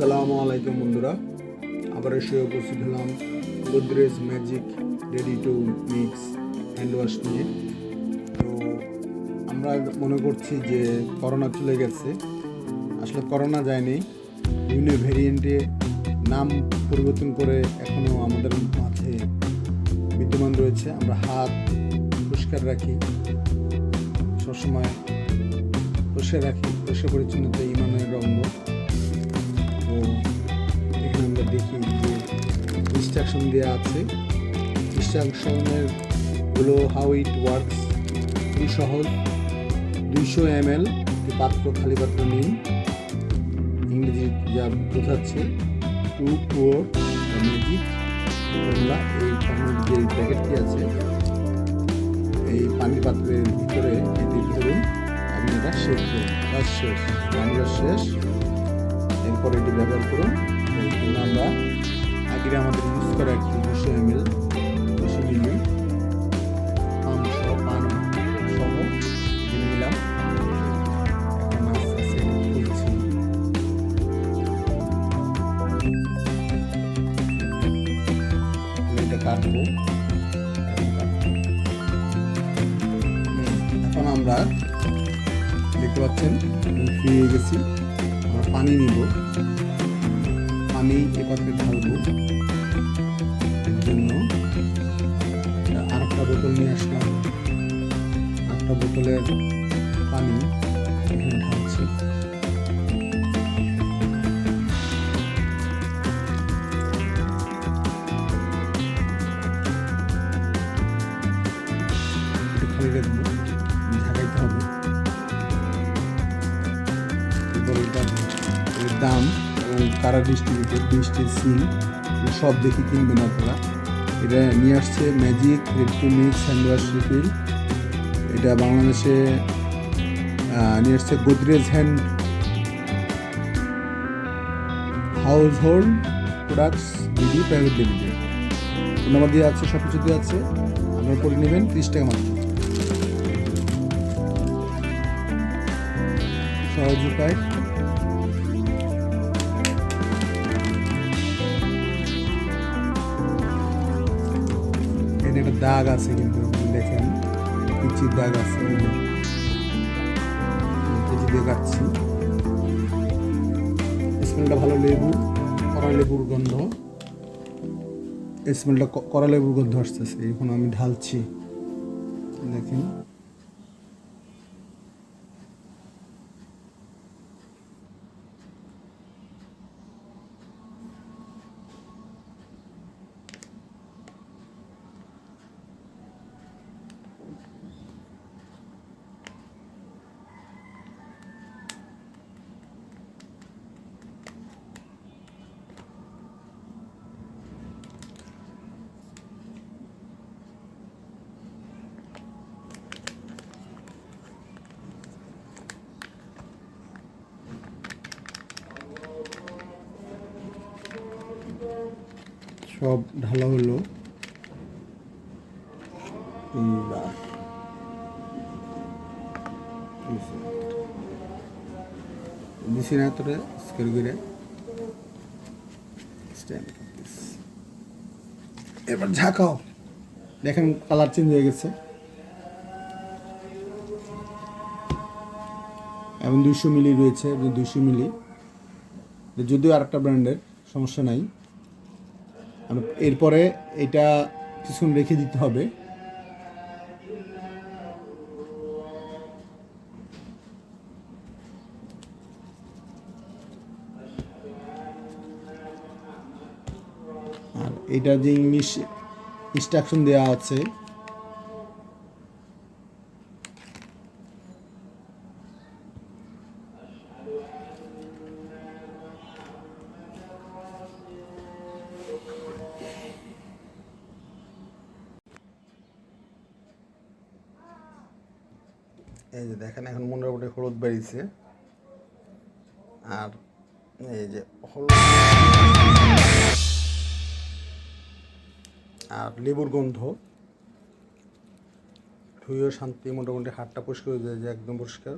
আসসালামু আলাইকুম বন্ধুরা। আবার এসে উপস্থিত হলাম Godrej magic ready to mix hand wash নিয়ে। তো আমরা মনে করছি যে করোনা চলে গেছে। আসলে করোনা যায়নি। বিভিন্ন ভেরিয়েন্টে নাম পরিবর্তন করে এখনও আমাদের মাঝে বিদ্যমান রয়েছে। আমরা হাত পরিষ্কার রাখি। সবসময় পরিষ্কার রাখি। পরিষ্কার পরিচ্ছন্নতা ইমানের রঙ্গ তো এখানে আমরা দেখি যে ইনস্ট্রাকশন দেওয়া আছে। ইনস্ট্রাকশনেরগুলো হাউ ইট ওয়ার্কস খুবই সহজ। দুইশো এম এল পাত্র, খালি পাত্র নিন। ইংরেজি যা বোঝাচ্ছে, টু ফোর ম্যাজিক ফর্মুলা এই ফর্মুলার যে প্যাকেটটি আছে, এই পানি পাত্রের ভিতরে এটি ধরুন আপনি এটা শেষ করুন শেষ ফর্মুলা শেষ। এরপর এটি ব্যবহার করুন। আমরা আগে আমাদের ইউজ করা একটি দুশো এম এল দুশো মিলি এখন আমরা দেখতে পাচ্ছেন ফ্রি গেছি। পানি নিব। পানি এ পাত্রে ঢালবো জন্য আর একটা বোতল নিয়ে আসলাম। একটা বোতলের পানি এখানে ঢালছি। দাম এবং কারা ডিস্ট্রিবিউটেড বৃষ্টির সিল সব দেখে কিনবেন আপনারা। এটা নিয়ে আসছে magic ready to mix hand wash refill এটা বাংলাদেশে নিয়ে আসছে Godrej hand household products BD private limited number দিয়ে আছে সব কিছু দিয়ে আছে। আপনারা করে নেবেন ত্রিশ টাকা মাত্র। সহজ উপায়। একটা দাগ আছে কিন্তু, দেখেন পিচির দাগ আছে দেখাচ্ছি। স্মেলটা ভালো লেবু কড়া লেবুর গন্ধ। স্মেলটা কড়া লেবুর গন্ধ আসতেছে, এখন আমি ঢালছি। দেখেন। সব ঢালা হলো। এইবার। দিছি না এবার ঝাঁকাও। দেখেন কালার চেঞ্জ হয়ে গেছে। এবং দুইশো মিলি রয়েছে দুইশো মিলি। যদিও আরেকটা ব্র্যান্ডের, সমস্যা নাই। এরপরে এটা কিছুক্ষণ রেখে দিতে হবে। আর এটা যে ইংলিশ ইনস্ট্রাকশন দেওয়া আছে এই যে দেখেন, এখন মোটামুটি হলুদ বেরিয়েছে। আর এই যে হলুদ আর লেবুর গন্ধ। ধুয়েও শান্তি মোটামুটি হাটটা পরিষ্কার হয়ে যায় যে একদম পরিষ্কার।